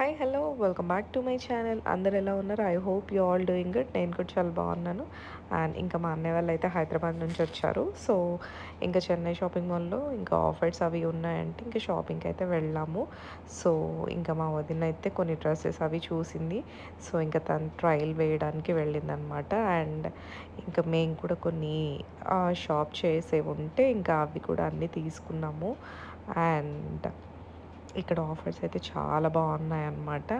Hi hello welcome back to my channel అందరు ఎలా ఉన్నారు? I hope you all doing good నేను కూడా చాలా బాగున్నాను. అండ్ ఇంకా మా అన్నయ్య వాళ్ళు అయితే హైదరాబాద్ నుంచి వచ్చారు. సో ఇంకా చెన్నై షాపింగ్ మాల్లో ఇంకా ఆఫర్స్ అవి ఉన్నాయంటే ఇంకా షాపింగ్కి అయితే వెళ్ళాము. సో ఇంకా మా వదిన అయితే కొన్ని డ్రెస్సెస్ అవి చూసింది. సో ఇంకా తను ట్రయల్ వేయడానికి వెళ్ళింది అనమాట అండ్ ఇంకా మేము కూడా కొన్ని షాప్ చేసేవి ఉంటే ఇంకా అవి కూడా అన్నీ తీసుకున్నాము. అండ్ ఇక్కడ ఆఫర్స్ అయితే చాలా బాగున్నాయి అన్నమాట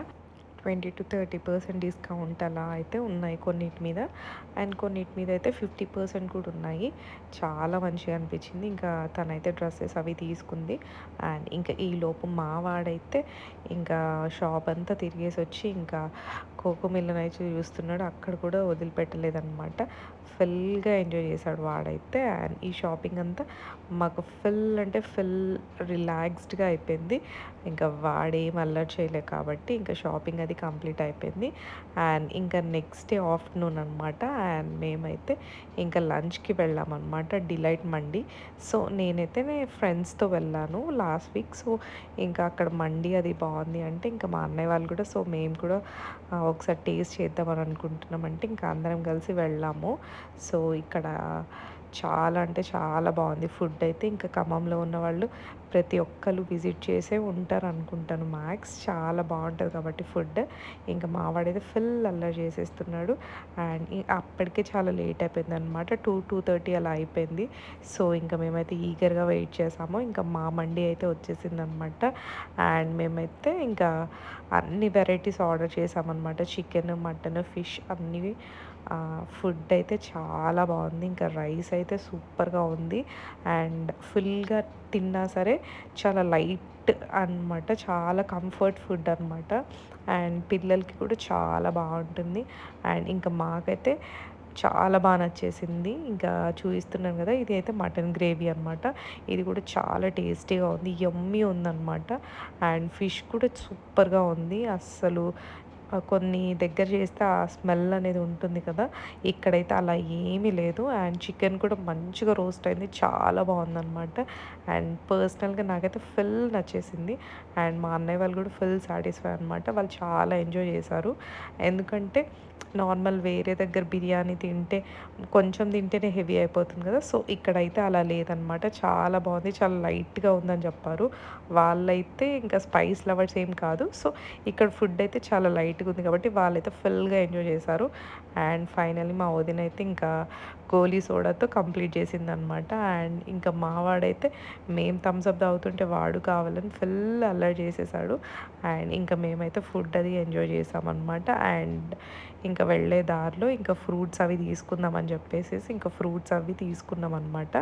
twenty two thirty percent discount అలా అయితే ఉన్నాయి కొన్నిటి మీద. అండ్ కొన్నిటి మీద అయితే ఫిఫ్టీ పర్సెంట్ కూడా ఉన్నాయి. చాలా మంచిగా అనిపించింది. ఇంకా తనైతే డ్రెస్సెస్ అవి తీసుకుంది. అండ్ ఇంకా ఈ లోపు మా వాడైతే ఇంకా షాప్ అంతా తిరిగేసి వచ్చి ఇంకా కోకో అయితే చూస్తున్నాడు. అక్కడ కూడా వదిలిపెట్టలేదన్నమాట. ఫుల్గా ఎంజాయ్ చేశాడు వాడైతే. అండ్ ఈ షాపింగ్ అంతా మాకు ఫుల్ అంటే ఫుల్ రిలాక్స్డ్గా అయిపోయింది. ఇంకా వాడేం అలర్ట్ చేయలేదు కాబట్టి ఇంకా షాపింగ్ అది కంప్లీట్ అయిపోయింది. అండ్ ఇంకా నెక్స్ట్ డే ఆఫ్టర్నూన్ అనమాట అండ్ మేమైతే ఇంకా లంచ్కి వెళ్ళామన్నమాట డిలైట్ మండి. సో నేనైతే ఫ్రెండ్స్తో వెళ్ళాను లాస్ట్ వీక్. సో ఇంకా అక్కడ మండి అది బాగుంది అంటే ఇంకా మా అన్నయ్య వాళ్ళు కూడా సో మేము కూడా ఒకసారి టేస్ట్ చేద్దామని అనుకుంటున్నామంటే ఇంకా అందరం కలిసి వెళ్ళాము. సో ఇక్కడ చాలా అంటే చాలా బాగుంది. ఫుడ్ అయితే ఇంకా ఖమ్మంలో ఉన్న వాళ్ళు ప్రతి ఒక్కరు విజిట్ చేసే ఉంటారు అనుకుంటాను. మ్యాక్స్ చాలా బాగుంటుంది కాబట్టి ఫుడ్. ఇంకా మావాడైతే ఫుల్ అల్లరి చేసేస్తున్నాడు. అండ్ అప్పటికే చాలా లేట్ అయిపోయింది అనమాట టూ టూ థర్టీ అలా అయిపోయింది. సో ఇంకా మేమైతే ఈగర్గా వెయిట్ చేసాము. ఇంకా మా మండి అయితే వచ్చేసింది అనమాట అండ్ మేమైతే ఇంకా అన్ని వెరైటీస్ ఆర్డర్ చేసామన్నమాట. చికెన్ మటన్ ఫిష్ అన్నీ ఫుడ్ అయితే చాలా బాగుంది. ఇంకా రైస్ అయితే సూపర్గా ఉంది. అండ్ ఫుల్గా తిన్నా సరే చాలా లైట్ అనమాట చాలా కంఫర్ట్ ఫుడ్ అనమాట అండ్ పిల్లలకి కూడా చాలా బాగుంటుంది. అండ్ ఇంకా మాకైతే చాలా బాగా నచ్చేసింది. ఇంకా చూపిస్తున్నాను కదా ఇది అయితే మటన్ గ్రేవీ అనమాట ఇది కూడా చాలా టేస్టీగా ఉంది. ఎమ్మి ఉందన్నమాట. అండ్ ఫిష్ కూడా సూపర్గా ఉంది. అస్సలు కొన్ని దగ్గర చేస్తే ఆ స్మెల్ అనేది ఉంటుంది కదా. ఇక్కడైతే అలా ఏమీ లేదు. అండ్ చికెన్ కూడా మంచిగా రోస్ట్ అయింది. చాలా బాగుందన్నమాట. అండ్ పర్సనల్గా నాకైతే ఫుల్ నచ్చేసింది. అండ్ మా అన్నయ్య వాళ్ళు కూడా ఫుల్ సాటిస్ఫై అనమాట వాళ్ళు చాలా ఎంజాయ్ చేశారు. ఎందుకంటే నార్మల్ వేరే దగ్గర బిర్యానీ తింటే కొంచెం తింటేనే హెవీ అయిపోతుంది కదా. సో ఇక్కడైతే అలా లేదనమాట చాలా బాగుంది. చాలా లైట్గా ఉందని చెప్పారు. వాళ్ళైతే ఇంకా స్పైస్ లవర్స్ ఏం కాదు. సో ఇక్కడ ఫుడ్ అయితే చాలా లైట్ లైట్గా ఉంది కాబట్టి వాళ్ళైతే ఫుల్గా ఎంజాయ్ చేశారు. అండ్ ఫైనల్లీ మా వదిన అయితే ఇంకా గోలీ సోడాతో కంప్లీట్ చేసిందనమాట అండ్ ఇంకా మావాడైతే మేము థమ్స్అప్ తాగుతుంటే వాడు కావాలని ఫుల్ అల్లరి చేసేసాడు. అండ్ ఇంకా మేమైతే ఫుడ్ అది ఎంజాయ్ చేసామన్నమాట. అండ్ ఇంకా వెళ్ళే దారిలో ఇంకా ఫ్రూట్స్ అవి తీసుకుందామని చెప్పేసి ఇంకా ఫ్రూట్స్ అవి తీసుకున్నాం అనమాట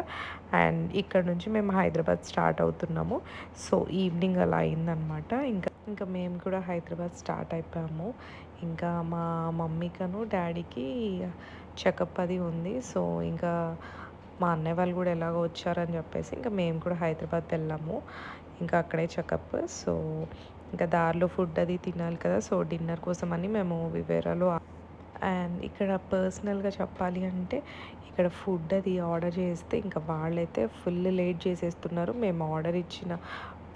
అండ్ ఇక్కడ నుంచి మేము హైదరాబాద్ స్టార్ట్ అవుతున్నాము. సో ఈవినింగ్ అలా అయిందనమాట ఇంకా ఇంకా మేము కూడా హైదరాబాద్ స్టార్ట్ అయిపోయాము. ఇంకా మా మమ్మీకను డాడీకి చెకప్ అది ఉంది. సో ఇంకా మా అన్నయ్య వాళ్ళు కూడా ఎలాగో వచ్చారని చెప్పేసి ఇంకా మేము కూడా హైదరాబాద్ వెళ్ళాము. ఇంకా అక్కడే చెకప్. సో ఇంకా దారిలో ఫుడ్ అది తినాలి కదా. సో డిన్నర్ కోసం అని మేము వివేరాలో అండ్ ఇక్కడ పర్సనల్గా చెప్పాలి అంటే ఇక్కడ ఫుడ్ అది ఆర్డర్ చేస్తే ఇంకా వాళ్ళైతే ఫుల్ లేట్ చేసేస్తున్నారు. మేము ఆర్డర్ ఇచ్చిన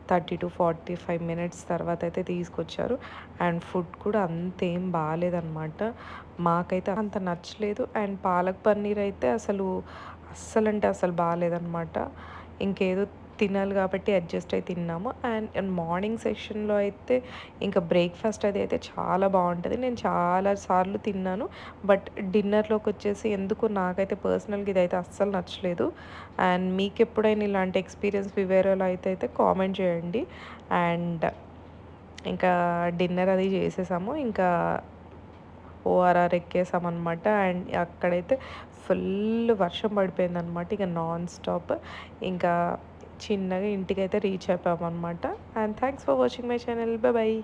thirty to forty five minutes తర్వాత అయితే తీసుకొచ్చారు. అండ్ ఫుడ్ కూడా అంతేం బాగాలేదన్నమాట. మాకైతే అంత నచ్చలేదు. అండ్ పాలక్ పన్నీర్ అయితే అసలు అస్సలంటే అసలు బాగాలేదన్నమాట. ఇంకేదో తినాలి కాబట్టి అడ్జస్ట్ అయి తిన్నాము. అండ్ మార్నింగ్ సెషన్లో అయితే ఇంకా బ్రేక్ఫాస్ట్ అది అయితే చాలా బాగుంటుంది. నేను చాలా సార్లు తిన్నాను. బట్ డిన్నర్లోకి వచ్చేసి ఎందుకు నాకైతే పర్సనల్గా ఇదైతే అస్సలు నచ్చలేదు. అండ్ మీకు ఎప్పుడైనా ఇలాంటి ఎక్స్పీరియన్స్ వివేరాలో అయితే అయితే కామెంట్ చేయండి. అండ్ ఇంకా డిన్నర్ అది చేసేసాము. ఇంకా ఓఆర్ఆర్ ఎక్కేసామన్నమాట. అండ్ అక్కడైతే ఫుల్ వర్షం పడిపోయిందనమాట ఇంకా ఇక నాన్ స్టాప్ ఇంకా చిన్నగా ఇంటికైతే reach అయిపోయామన్నమాట. And thanks for watching my channel bye